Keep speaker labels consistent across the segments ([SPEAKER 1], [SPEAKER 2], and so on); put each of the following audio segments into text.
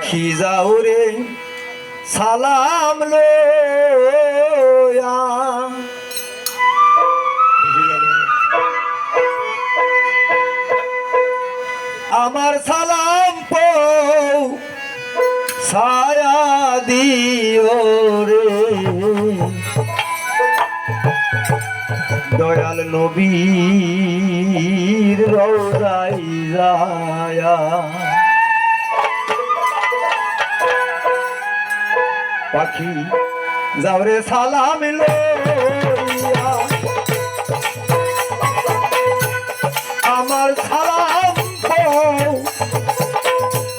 [SPEAKER 1] পাখি যাও রে সালাম আমার সালাম পৌ দিও রে। দয়াল নবীর রোজাই যায়া। পাখি যাওরে সালাম লইয়া আমার সালাম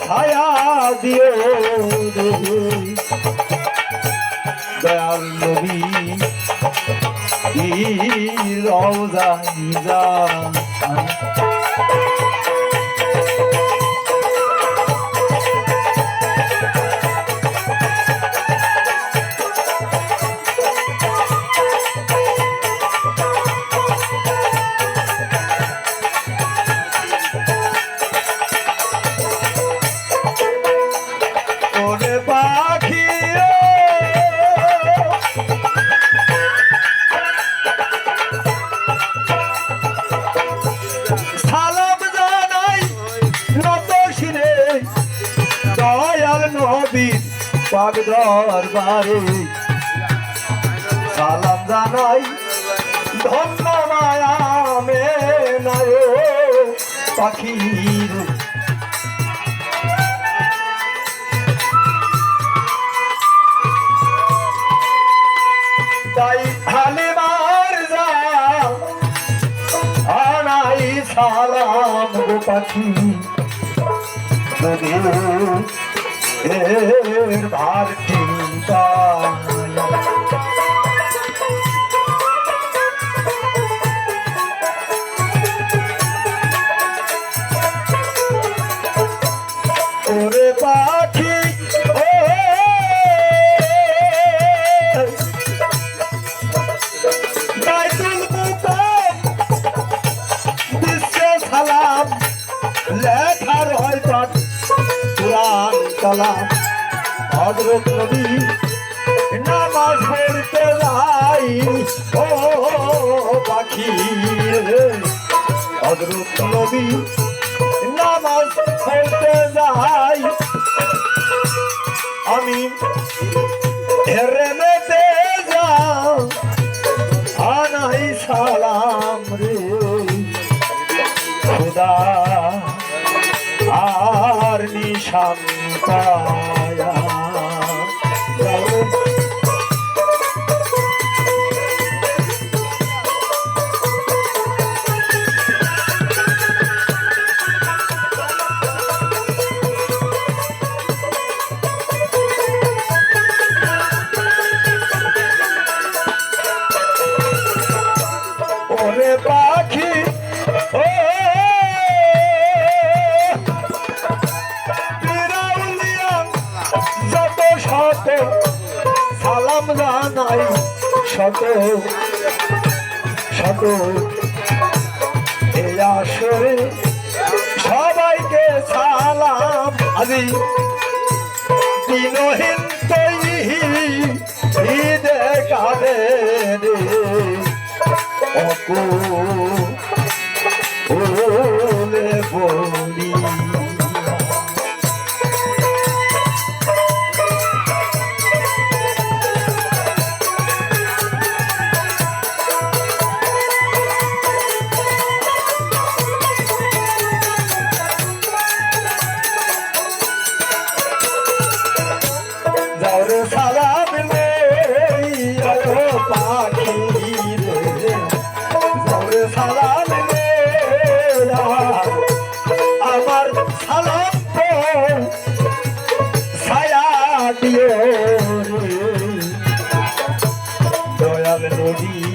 [SPEAKER 1] ছায়া দিও দয়াল নবী রওজা যা পাক দরবারে। সালাম জানাই, ধন্য মায়া মে নয় পাখির। তাই হালিমার যা, আনাই সালাম পাখি। এর ভার চিন্তা ওরে পাখি কালাম হযরত নবী নামাজ পড়তে যাই ও, পাখি রে। হযরত নবী নামাজ পড়তে যাই আমি হেরে মেতে যাও। আনাই সালাম রে। খুদা, আর নিশান পায়া শত সালাম জানাই শত শত এই আসরে সবাইকে সালাম আজি দিনহীন ঈদে কাঁদে রে அவனொடி